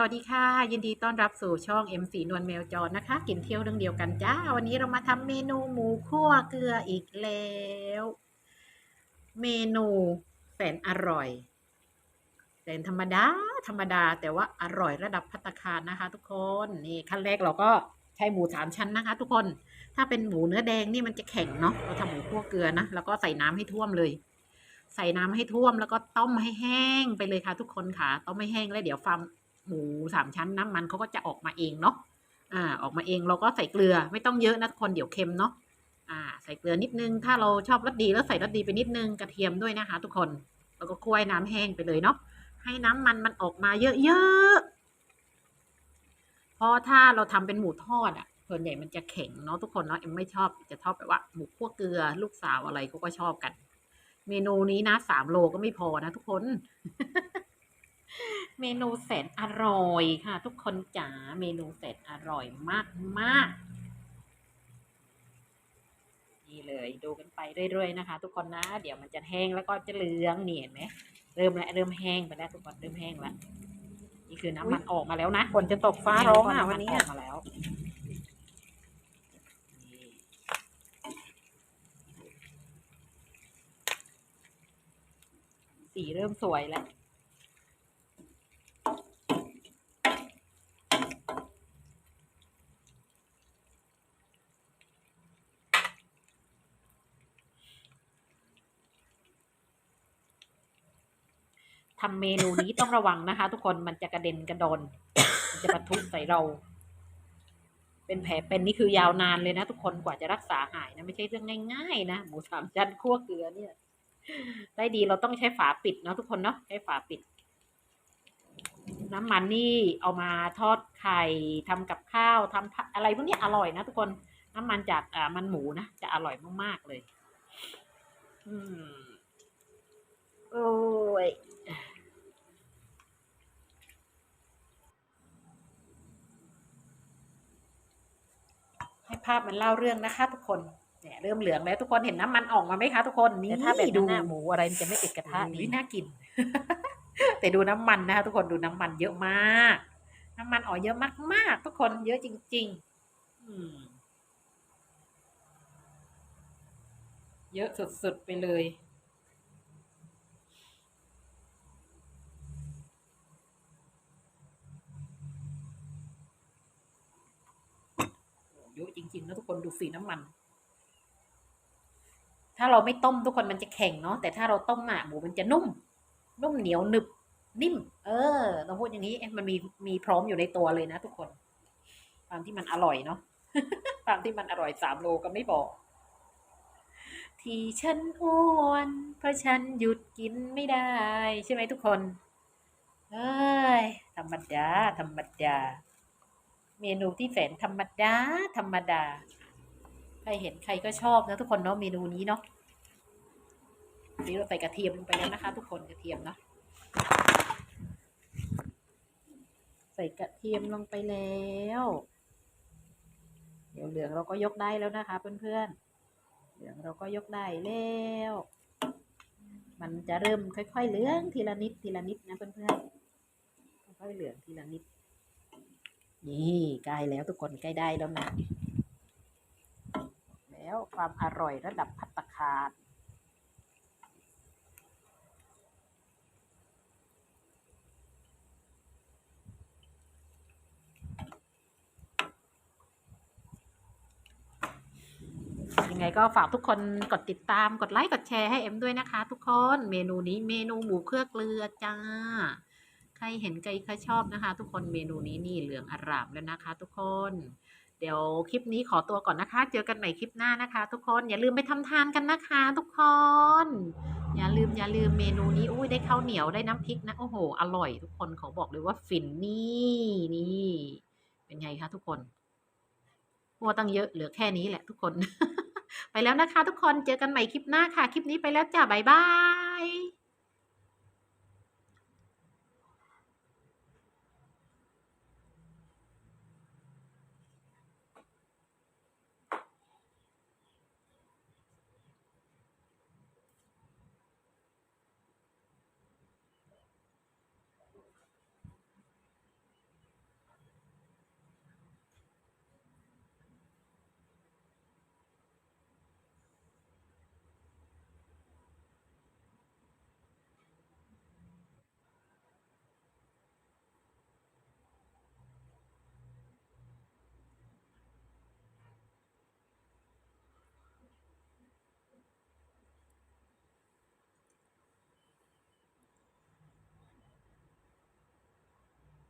สวัสดีค่ะ ยินดีต้อนรับสู่ช่อง M4 นวลแมวจรนะคะ กินเที่ยวเรื่องเดียวกันจ้า วันนี้เรามาทำเมนูหมูคั่วเกลืออีกแล้ว เมนูแสนอร่อยแสนธรรมดา ธรรมดา แต่ว่าอร่อยระดับพัตตาคารนะคะ ทุกคนนี่ขั้นแรกเราก็ใช้หมูสามชั้นนะคะ ทุกคนถ้าเป็นหมูเนื้อแดงนี่มันจะแข็งเนาะเราทำหมูคั่วเกลือนะแล้วก็ใส่น้ำให้ท่วมเลยใส่น้ำให้ท่วมแล้วก็ต้มให้แห้งไปเลยค่ะ ทุกคนค่ะ ต้มให้แห้งแล้วเดี๋ยวฟาร์ม หมูสามชั้นน้ำมันเขาก็จะออกมาเองเนาะอ่าออกมาเองเราก็ใส่เกลือไม่ต้องเยอะนะทุกคนเดี๋ยวเค็มเนาะอ่าใส่เกลือนิดนึง ถ้าเราชอบรสดีแล้วใส่รสดีไปนิดนึงกระเทียมด้วยนะคะ ทุกคนแล้วก็คั่วให้น้ำแห้งไปเลยเนาะให้น้ำมันมันออกมาเยอะๆเพราะถ้าเราทำเป็นหมูทอดอะส่วนใหญ่มันจะแข็งเนาะทุกคนเนาะเอ็มไม่ชอบจะชอบแบบว่าหมูคั่วเกลือลูกสาวอะไรเขาก็ชอบกัน เมนูนี้นะสามโลก็ไม่พอนะทุกคน เมนูแสนอร่อยค่ะ ทุกคนจ๋าเมนูแสนอร่อยมากมากๆนี่เลยดูกันไปเรื่อยๆนะคะ ทุกคนนะ เดี๋ยวมันจะแห้งแล้วก็จะเหลืองนี่เห็นไหมเริ่มแล้วเริ่มแห้งไปแล้วทุกคนเริ่มแห้งแล้วนี่คือน้ำมันออกมาแล้วนะฝนจะตกฟ้าร้องอะวันนี้ออะอกมาแล้วสีเริ่มสวยแล้ว ทำเมนูนี้ต้องระวังนะคะ ทุกคนมันจะกระเด็นกระดอนมันจะปะทุใส่เรา เป็นแผลเป็นนี่คือยาวนานเลยนะ ทุกคนกว่าจะรักษาหายนะไม่ใช่เรื่องง่ายๆนะหมูสามชั้นคั่วเกลือเนี่ย ได้ดีเราต้องใช้ฝาปิดเนาะทุกคนเนาะใช้ฝาปิด น้ำมันนี่เอามาทอดไข่ทำกับข้าวทำอะไรพวกนี้อร่อยนะทุกคนน้ำมันจากอ่ามันหมูนะจะอร่อยมากๆเลย อืม โอ้ย ให้ภาพมันเล่าเรื่องนะคะ ทุกคนเนี่ยเริ่มเหลืองแล้วทุกคนเห็นน้ำมันออกมาไหมคะทุกคนนี่แต่ถ้าแบบดูนั้นน่ะหมูอะไรมันจะไม่ติดกระทะดีดีน่ากิน แต่ดูน้ำมันนะคะทุกคนดูน้ำมันเยอะมาก น้ำมันออกเยอะมากๆทุกคนเยอะจริง ๆ อืมเยอะสุดๆไปเลย เยอะจริงๆนะทุกคนดูสีน้ำมัน ถ้าเราไม่ต้มทุกคนมันจะแข็งเนาะแต่ถ้าเราต้มอะหมูมันจะนุ่ม นุ่มเหนียวหนึบนิ่ม เออเราพูดอย่างนี้มันมีมีพร้อมอยู่ในตัวเลยนะทุกคนความที่มันอร่อยเนาะความที่มันอร่อยสามโลก็ไม่บอก ที่ฉันอ้วนเพราะฉันหยุดกินไม่ได้ ใช่ไหมทุกคนเอ้ยธรรมดาธรรมดา เมนูที่แสนธรรมดา ธรรมดา ใครเห็นใครก็ชอบนะทุกคนเนาะเมนูนี้เนาะนี่เราใส่กระเทียมลงไปแล้วนะคะ ทุกคนกระเทียมเนาะใส่กระเทียมลงไปแล้ว เดี๋ยวเหลืองเราก็ยกได้แล้วนะคะ เพื่อนๆเหลืองเราก็ยกได้แล้ว มันจะเริ่มค่อย ๆ เหลืองทีละนิดทีละนิดนะเพื่อนๆค่อยๆเหลืองทีละนิด นี่ใกล้แล้วทุกคนใกล้ได้แล้วนะ แล้วความอร่อยระดับพัตตาคารยังไงก็ฝากทุกคนกดติดตามกดไลค์ กดแชร์ให้เอ็มด้วยนะคะทุกคน เมนูนี้เมนูหมูเครือเกลือจ้า ใครเห็นใครใครชอบนะคะ ทุกคนเมนูนี้นี่เหลืองอร่ามแล้วนะคะ ทุกคน เดี๋ยวคลิปนี้ขอตัวก่อนนะคะ เจอกันใหม่คลิปหน้านะคะ ทุกคนอย่าลืมไปทำทานกันนะคะ ทุกคน อย่าลืมอย่าลืมเมนูนี้อุ้ยได้ข้าวเหนียวได้น้ำพริกนะโอ้โห อร่อย ทุกคนขอบอกเลยว่าฟินนี่นี่เป็นไงคะทุกคนมัวตั้งเยอะเหลือแค่นี้แหละทุกคน ไปแล้วนะคะ ทุกคนเจอกันใหม่คลิปหน้าค่ะ คลิปนี้ไปแล้วจ้าบ๊ายบาย